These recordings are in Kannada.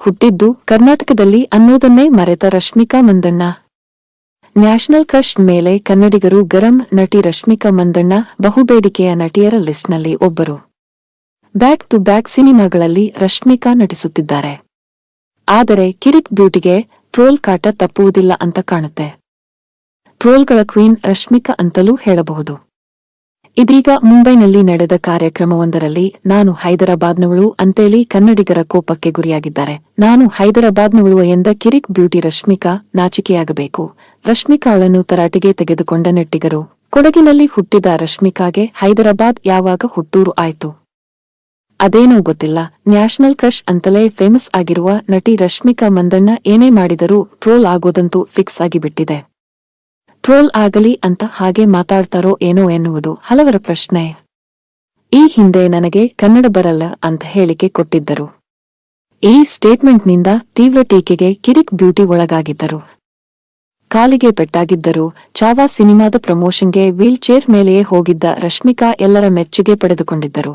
ಹುಟ್ಟಿದ್ದು ಕರ್ನಾಟಕದಲ್ಲಿ ಅನ್ನೋದನ್ನೇ ಮರೆತ ರಶ್ಮಿಕಾ ಮಂದಣ್ಣ. ನ್ಯಾಷನಲ್ ಕ್ರಶ್ ಮೇಲೆ ಕನ್ನಡಿಗರು ಗರಂ ನಟಿ ರಶ್ಮಿಕಾ ಮಂದಣ್ಣ ಬಹುಬೇಡಿಕೆಯ ನಟಿಯರ ಲಿಸ್ಟ್ನಲ್ಲಿ ಒಬ್ಬರು. ಬ್ಯಾಕ್ ಟು ಬ್ಯಾಕ್ ಸಿನಿಮಾಗಳಲ್ಲಿ ರಶ್ಮಿಕಾ ನಟಿಸುತ್ತಿದ್ದಾರೆ. ಆದರೆ ಕಿರಿಕ್ ಬ್ಯೂಟಿಗೆ ಟ್ರೋಲ್ ಕಾಟ ತಪ್ಪುವುದಿಲ್ಲ ಅಂತ ಕಾಣುತ್ತೆ. ಟ್ರೋಲ್ಗಳ ಕ್ವೀನ್ ರಶ್ಮಿಕಾ ಅಂತಲೂ ಹೇಳಬಹುದು. ಇದೀಗ ಮುಂಬೈನಲ್ಲಿ ನಡೆದ ಕಾರ್ಯಕ್ರಮವೊಂದರಲ್ಲಿ ನಾನು ಹೈದರಾಬಾದ್ನವಳು ಅಂತೇಳಿ ಕನ್ನಡಿಗರ ಕೋಪಕ್ಕೆ ಗುರಿಯಾಗಿದ್ದಾರೆ. ನಾನು ಹೈದರಾಬಾದ್ನವಳು ಎಂದ ಕಿರಿಕ್ ಬ್ಯೂಟಿ ರಶ್ಮಿಕಾ ನಾಚಿಕೆಯಾಗಬೇಕು. ರಶ್ಮಿಕಾಳನ್ನು ತರಾಟೆಗೆ ತೆಗೆದುಕೊಂಡ ನೆಟ್ಟಿಗರು. ಕೊಡಗಿನಲ್ಲಿ ಹುಟ್ಟಿದ ರಶ್ಮಿಕಾಗೆ ಹೈದರಾಬಾದ್ ಯಾವಾಗ ಹುಟ್ಟೂರು ಆಯ್ತು? ಅದೇನೋ ಗೊತ್ತಿಲ್ಲ. ನ್ಯಾಷನಲ್ ಕ್ರಶ್ ಅಂತಲೇ ಫೇಮಸ್ ಆಗಿರುವ ನಟಿ ರಶ್ಮಿಕಾ ಮಂದಣ್ಣ ಏನೇ ಮಾಡಿದರೂ ಟ್ರೋಲ್ ಆಗೋದಂತೂ ಫಿಕ್ಸ್ ಆಗಿಬಿಟ್ಟಿದೆ. ಟ್ರೋಲ್ ಆಗಲಿ ಅಂತ ಹಾಗೆ ಮಾತಾಡ್ತಾರೋ ಏನೋ ಎನ್ನುವುದು ಹಲವರ ಪ್ರಶ್ನೆ. ಈ ಹಿಂದೆ ನನಗೆ ಕನ್ನಡ ಬರಲ್ಲ ಅಂತ ಹೇಳಿಕೆ ಕೊಟ್ಟಿದ್ದರು. ಈ ಸ್ಟೇಟ್ಮೆಂಟ್ನಿಂದ ತೀವ್ರ ಟೀಕೆಗೆ ಕಿರಿಕ್ ಬ್ಯೂಟಿ ಒಳಗಾಗಿದ್ದರು. ಕಾಲಿಗೆ ಪೆಟ್ಟಾಗಿದ್ದರು. ಚಾವಾ ಸಿನಿಮಾದ ಪ್ರಮೋಷನ್ಗೆ ವೀಲ್ ಚೇರ್ ಮೇಲೆಯೇ ಹೋಗಿದ್ದ ರಶ್ಮಿಕಾ ಎಲ್ಲರ ಮೆಚ್ಚುಗೆ ಪಡೆದುಕೊಂಡಿದ್ದರು.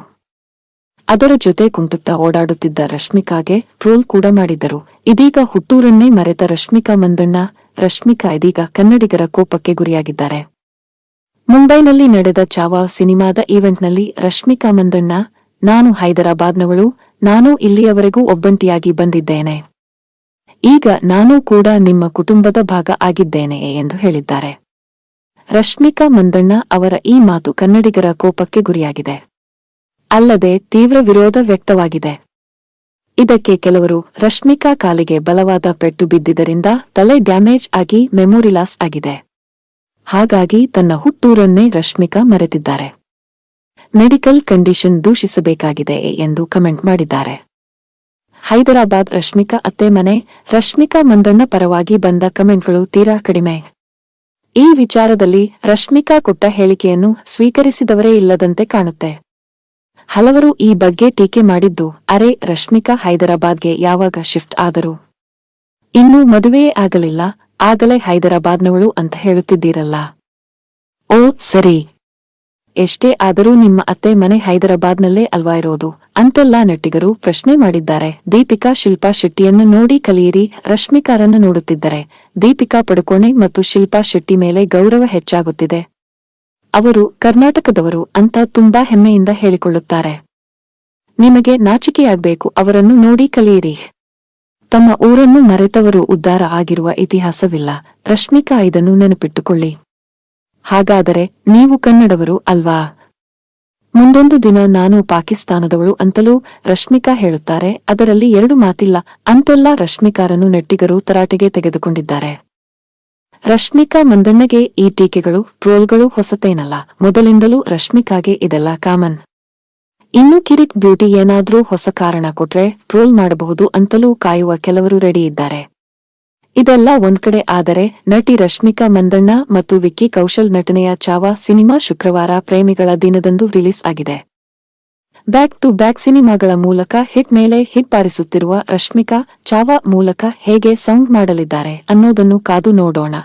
ಅದರ ಜೊತೆ ಕುಂಟುತ್ತಾ ಓಡಾಡುತ್ತಿದ್ದ ರಶ್ಮಿಕಾಗೆ ಟ್ರೋಲ್ ಕೂಡ ಮಾಡಿದ್ದರು. ಇದೀಗ ಹುಟ್ಟೂರನ್ನೇ ಮರೆತ ರಶ್ಮಿಕಾ ಮಂದಣ್ಣ ರಶ್ಮಿಕಾ ಇದೀಗ ಕನ್ನಡಿಗರ ಕೋಪಕ್ಕೆ ಗುರಿಯಾಗಿದ್ದಾರೆ. ಮುಂಬೈನಲ್ಲಿ ನಡೆದ ಚಾವಾ ಸಿನಿಮಾದ ಈವೆಂಟ್ನಲ್ಲಿ ರಶ್ಮಿಕಾ ಮಂದಣ್ಣ, ನಾನು ಹೈದರಾಬಾದ್ನವಳು, ನಾನು ಇಲ್ಲಿಯವರೆಗೂ ಒಬ್ಬಂಟಿಯಾಗಿ ಬಂದಿದ್ದೇನೆ. ಈಗ ನಾನೂ ಕೂಡ ನಿಮ್ಮ ಕುಟುಂಬದ ಭಾಗ ಆಗಿದ್ದೇನೆ ಎಂದು ಹೇಳಿದ್ದಾರೆ. ರಶ್ಮಿಕಾ ಮಂದಣ್ಣ ಅವರ ಈ ಮಾತು ಕನ್ನಡಿಗರ ಕೋಪಕ್ಕೆ ಗುರಿಯಾಗಿದೆ. ಅಲ್ಲದೆ ತೀವ್ರ ವಿರೋಧ ವ್ಯಕ್ತವಾಗಿದೆ. ಇದಕ್ಕೆ ಕೆಲವರು ರಶ್ಮಿಕಾ ಕಾಲಿಗೆ ಬಲವಾದ ಪೆಟ್ಟು ಬಿದ್ದಿದ್ದರಿಂದ ತಲೆ ಡ್ಯಾಮೇಜ್ ಆಗಿ ಮೆಮೊರಿ ಲಾಸ್ ಆಗಿದೆ. ಹಾಗಾಗಿ ತನ್ನ ಹುಟ್ಟೂರನ್ನೇ ರಶ್ಮಿಕಾ ಮರೆತಿದ್ದಾರೆ. ಮೆಡಿಕಲ್ ಕಂಡೀಷನ್ ದೂಷಿಸಬೇಕಾಗಿದೆ ಎಂದು ಕಮೆಂಟ್ ಮಾಡಿದ್ದಾರೆ. ಹೈದರಾಬಾದ್ ರಶ್ಮಿಕಾ ಅತ್ತೆ ಮನೆ, ರಶ್ಮಿಕಾ ಮಂದಣ್ಣ ಪರವಾಗಿ ಬಂದ ಕಮೆಂಟ್ಗಳು ತೀರಾ ಕಡಿಮೆ. ಈ ವಿಚಾರದಲ್ಲಿ ರಶ್ಮಿಕಾ ಕೊಟ್ಟ ಹೇಳಿಕೆಯನ್ನು ಸ್ವೀಕರಿಸಿದವರೇ ಇಲ್ಲದಂತೆ ಕಾಣುತ್ತೆ. ಹಲವರು ಈ ಬಗ್ಗೆ ಟೀಕೆ ಮಾಡಿದ್ದು, ಅರೆ ರಶ್ಮಿಕಾ ಹೈದರಾಬಾದ್ಗೆ ಯಾವಾಗ ಶಿಫ್ಟ್ ಆದರು? ಇನ್ನೂ ಮದುವೆಯೇ ಆಗಲಿಲ್ಲ, ಆಗಲೇ ಹೈದರಾಬಾದ್ನವಳು ಅಂತ ಹೇಳುತ್ತಿದ್ದೀರಲ್ಲ? ಓ, ಸರಿ. ಎಷ್ಟೇ ಆದರೂ ನಿಮ್ಮ ಅತ್ತೆ ಮನೆ ಹೈದರಾಬಾದ್ನಲ್ಲೇ ಅಲ್ವಾ ಇರೋದು? ಅಂತೆಲ್ಲಾ ನಟಿಗರು ಪ್ರಶ್ನೆ ಮಾಡಿದ್ದಾರೆ. ದೀಪಿಕಾ, ಶಿಲ್ಪಾ ಶೆಟ್ಟಿಯನ್ನು ನೋಡಿ ಕಲಿಯಿರಿ. ರಶ್ಮಿಕಾರನ್ನು ನೋಡುತ್ತಿದ್ದರೆ, ದೀಪಿಕಾ ಪಡುಕೋಣೆ ಮತ್ತು ಶಿಲ್ಪಾ ಶೆಟ್ಟಿ ಮೇಲೆ ಗೌರವ ಹೆಚ್ಚಾಗುತ್ತಿದೆ. ಅವರು ಕರ್ನಾಟಕದವರು ಅಂತ ತುಂಬಾ ಹೆಮ್ಮೆಯಿಂದ ಹೇಳಿಕೊಳ್ಳುತ್ತಾರೆ. ನಿಮಗೆ ನಾಚಿಕೆಯಾಗಬೇಕು, ಅವರನ್ನು ನೋಡಿ ಕಲಿಯಿರಿ. ತಮ್ಮ ಊರನ್ನು ಮರೆತವರು ಉದ್ಧಾರ ಆಗಿರುವ ಇತಿಹಾಸವಿಲ್ಲ. ರಶ್ಮಿಕಾ ಇದನ್ನು ನೆನಪಿಟ್ಟುಕೊಳ್ಳಿ. ಹಾಗಾದರೆ ನೀವು ಕನ್ನಡವರು ಅಲ್ವಾ? ಮುಂದೊಂದು ದಿನ ನಾನು ಪಾಕಿಸ್ತಾನದವಳು ಅಂತಲೂ ರಶ್ಮಿಕಾ ಹೇಳುತ್ತಾರೆ. ಅದರಲ್ಲಿ ಎರಡು ಮಾತಿಲ್ಲ, ಅಂತೆಲ್ಲ ರಶ್ಮಿಕಾರನ್ನು ನೆಟ್ಟಿಗರು ತರಾಟೆಗೆ ತೆಗೆದುಕೊಂಡಿದ್ದಾರೆ. ರಶ್ಮಿಕಾ ಮಂದಣ್ಣಗೆ ಈ ಟೀಕೆಗಳು ಟ್ರೋಲ್ಗಳು ಹೊಸತೇನಲ್ಲ. ಮೊದಲಿಂದಲೂ ರಶ್ಮಿಕಾಗೆ ಇದೆಲ್ಲ ಕಾಮನ್. ಇನ್ನು ಕಿರಿಕ್ ಬ್ಯೂಟಿ ಏನಾದ್ರೂ ಹೊಸ ಕಾರಣ ಕೊಟ್ರೆ ಟ್ರೋಲ್ ಮಾಡಬಹುದು ಅಂತಲೂ ಕಾಯುವ ಕೆಲವರು ರೆಡಿ ಇದ್ದಾರೆ. ಇದೆಲ್ಲ ಒಂದ್ಕಡೆ ಆದರೆ, ನಟಿ ರಶ್ಮಿಕಾ ಮಂದಣ್ಣ ಮತ್ತು ವಿಕ್ಕಿ ಕೌಶಲ್ ನಟನೆಯ ಚಾವಾ ಸಿನಿಮಾ ಶುಕ್ರವಾರ ಪ್ರೇಮಿಗಳ ದಿನದಂದು ರಿಲೀಸ್ ಆಗಿದೆ. ಬ್ಯಾಕ್ ಟು ಬ್ಯಾಕ್ ಸಿನಿಮಾಗಳ ಮೂಲಕ ಹಿಟ್ ಮೇಲೆ ಹಿಟ್ ಬಾರಿಸುತ್ತಿರುವ ರಶ್ಮಿಕಾ, ಚಾವಾ ಮೂಲಕ ಹೇಗೆ ಸೌಂಡ್ ಮಾಡಲಿದ್ದಾರೆ ಅನ್ನೋದನ್ನು ಕಾದು ನೋಡೋಣ.